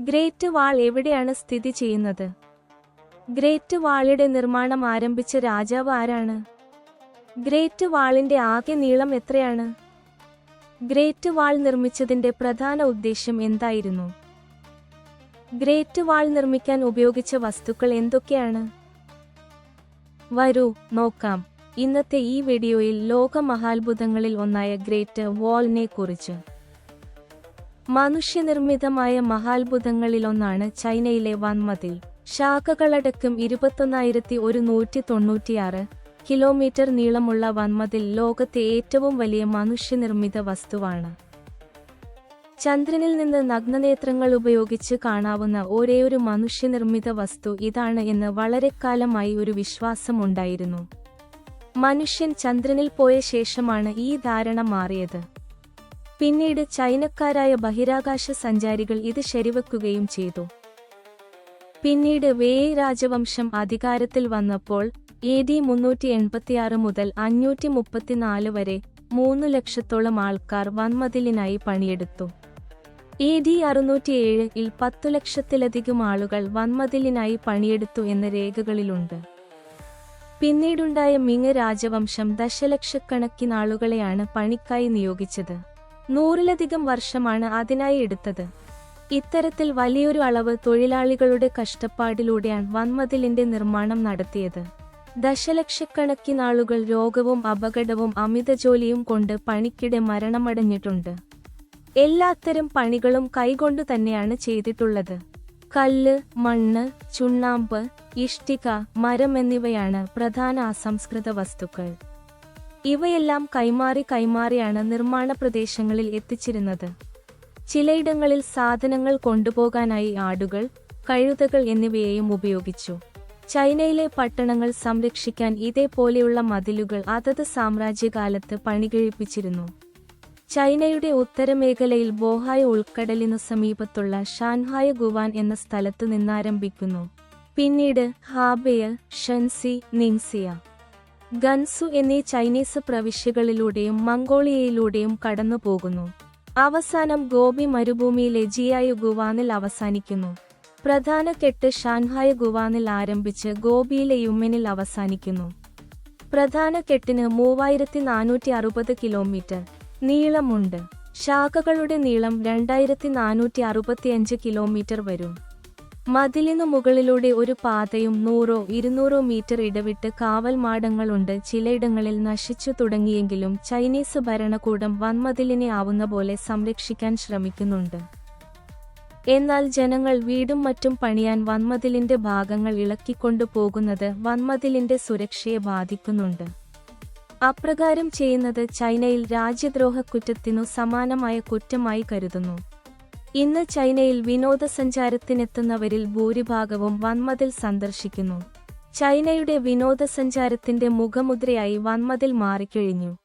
Great വാൾ എവിടെയാണ് സ്ഥിതി ചെയ്യുന്നത്? ഗ്രേറ്റ് വാളിയുടെ നിർമ്മാണം ആരംഭിച്ച രാജാവ് ആരാണ്? ഗ്രേറ്റ് വാളിന്റെ ആകെ നീളം എത്രയാണ്? ഗ്രേറ്റ് വാൾ നിർമ്മിച്ചതിന്റെ പ്രധാന ഉദ്ദേശ്യം എന്തായിരുന്നു? ഗ്രേറ്റ് വാൾ നിർമ്മിക്കാൻ ഉപയോഗിച്ച വസ്തുക്കൾ എന്തൊക്കെയാണ്? വരൂ നോക്കാം. ഇന്നത്തെ ഈ വീഡിയോയിൽ ലോക മഹാത്ഭുതങ്ങളിൽ ഒന്നായ ഗ്രേറ്റ് വാളിനെ കുറിച്ച് മനുഷ്യനിർമ്മിതമായ മഹാത്ഭുതങ്ങളിലൊന്നാണ് ചൈനയിലെ വൻമതിൽ. ശാഖകളടക്കം ഇരുപത്തൊന്നായിരത്തി ഒരു നൂറ്റി തൊണ്ണൂറ്റിയാറ് കിലോമീറ്റർ നീളമുള്ള വൻമതിൽ ലോകത്തെ ഏറ്റവും വലിയ മനുഷ്യനിർമ്മിത വസ്തുവാണ്. ചന്ദ്രനിൽ നിന്ന് നഗ്നനേത്രങ്ങൾ ഉപയോഗിച്ച് കാണാവുന്ന ഒരേയൊരു മനുഷ്യനിർമ്മിത വസ്തു ഇതാണ് എന്ന് വളരെക്കാലമായി ഒരു വിശ്വാസമുണ്ടായിരുന്നു. മനുഷ്യൻ ചന്ദ്രനിൽ പോയ ശേഷമാണ് ഈ ധാരണ മാറിയത്. പിന്നീട് ചൈനക്കാരായ ബഹിരാകാശ സഞ്ചാരികൾ ഇത് ശരിവെക്കുകയും ചെയ്തു. പിന്നീട് വേ രാജവംശം അധികാരത്തിൽ വന്നപ്പോൾ എ ഡി മുന്നൂറ്റി എൺപത്തിയാറ് മുതൽ അഞ്ഞൂറ്റി മുപ്പത്തിനാല് വരെ മൂന്ന് ലക്ഷത്തോളം ആൾക്കാർ വൻമതിലിനായി പണിയെടുത്തു. എ ഡി അറുന്നൂറ്റി ഏഴിൽ പത്തു ലക്ഷത്തിലധികം ആളുകൾ വൻമതിലിനായി പണിയെടുത്തു എന്ന രേഖകളിലുണ്ട്. പിന്നീടുണ്ടായ മിങ് രാജവംശം ദശലക്ഷക്കണക്കിനാളുകളെയാണ് പണിക്കായി നിയോഗിച്ചത്. നൂറിലധികം വർഷമാണ് അതിനായി എടുത്തത്. ഇത്തരത്തിൽ വലിയൊരു അളവ് തൊഴിലാളികളുടെ കഷ്ടപ്പാടിലൂടെയാണ് വൻമതിലിന്റെ നിർമ്മാണം നടത്തിയത്. ദശലക്ഷക്കണക്കിനാളുകൾ രോഗവും അപകടവും അമിത ജോലിയും കൊണ്ട് പണിക്കിടെ മരണമടഞ്ഞിട്ടുണ്ട്. എല്ലാത്തരം പണികളും കൈകൊണ്ടു തന്നെയാണ് ചെയ്തിട്ടുള്ളത്. കല്ല് മണ്ണ് ചുണ്ണാമ്പ് ഇഷ്ടിക മരം എന്നിവയാണ് പ്രധാന അസംസ്കൃത വസ്തുക്കൾ. ഇവയെല്ലാം കൈമാറി കൈമാറിയാണ് നിർമ്മാണ പ്രദേശങ്ങളിൽ എത്തിച്ചിരുന്നത്. ചിലയിടങ്ങളിൽ സാധനങ്ങൾ കൊണ്ടുപോകാനായി ആടുകൾ കഴുതകൾ എന്നിവയെയും ഉപയോഗിച്ചു. ചൈനയിലെ പട്ടണങ്ങൾ സംരക്ഷിക്കാൻ ഇതേപോലെയുള്ള മതിലുകൾ അതത് സാമ്രാജ്യകാലത്ത് പണികഴിപ്പിച്ചിരുന്നു. ചൈനയുടെ ഉത്തരമേഖലയിൽ ബോഹായ് ഉൾക്കടലിനു സമീപത്തുള്ള ഷാൻഹായ ഗുവാൻ എന്ന സ്ഥലത്തു നിന്നാരംഭിക്കുന്നു. പിന്നീട് ഹാബെയ ഷൻസി നിങ്സിയ. ഗൻസു എന്നീ ചൈനീസ് പ്രവിശ്യകളിലൂടെയും മംഗോളിയയിലൂടെയും കടന്നുപോകുന്നു. അവസാനം ഗോബി മരുഭൂമിയിലെ ജിയായു ഗുവാനിൽ അവസാനിക്കുന്നു. പ്രധാന കെട്ട് ഷാൻഹായ് ഗുവാനിൽ ആരംഭിച്ച് ഗോപിയിലെ യുമ്മിനിൽ അവസാനിക്കുന്നു. പ്രധാന കെട്ടിന് മൂവായിരത്തി നാനൂറ്റി അറുപത് കിലോമീറ്റർ നീളമുണ്ട്. ശാഖകളുടെ നീളം രണ്ടായിരത്തി നാനൂറ്റി അറുപത്തിയഞ്ച് കിലോമീറ്റർ വരും. മതിലിനു മുകളിലൂടെ ഒരു പാതയും നൂറോ ഇരുന്നൂറോ മീറ്റർ ഇടവിട്ട് കാവൽ മാടങ്ങളുണ്ട്. ചിലയിടങ്ങളിൽ നശിച്ചു തുടങ്ങിയെങ്കിലും ചൈനീസ് ഭരണകൂടം വൻമതിലിനെ ആവുന്ന പോലെ സംരക്ഷിക്കാൻ ശ്രമിക്കുന്നുണ്ട്. എന്നാൽ ജനങ്ങൾ വീടും മറ്റും പണിയാൻ വൻമതിലിന്റെ ഭാഗങ്ങൾ ഇളക്കിക്കൊണ്ടു പോകുന്നത് വൻമതിലിന്റെ സുരക്ഷയെ ബാധിക്കുന്നുണ്ട്. അപ്രകാരം ചെയ്യുന്നത് ചൈനയിൽ രാജ്യദ്രോഹ കുറ്റത്തിനു സമാനമായ കുറ്റമായി കരുതുന്നു. ഇന്ന് ചൈനയിൽ വിനോദസഞ്ചാരത്തിനെത്തുന്നവരിൽ ഭൂരിഭാഗവും വൻമതിൽ സന്ദർശിക്കുന്നു. ചൈനയുടെ വിനോദസഞ്ചാരത്തിന്റെ മുഖമുദ്രയായി വൻമതിൽ മാറിക്കഴിഞ്ഞു.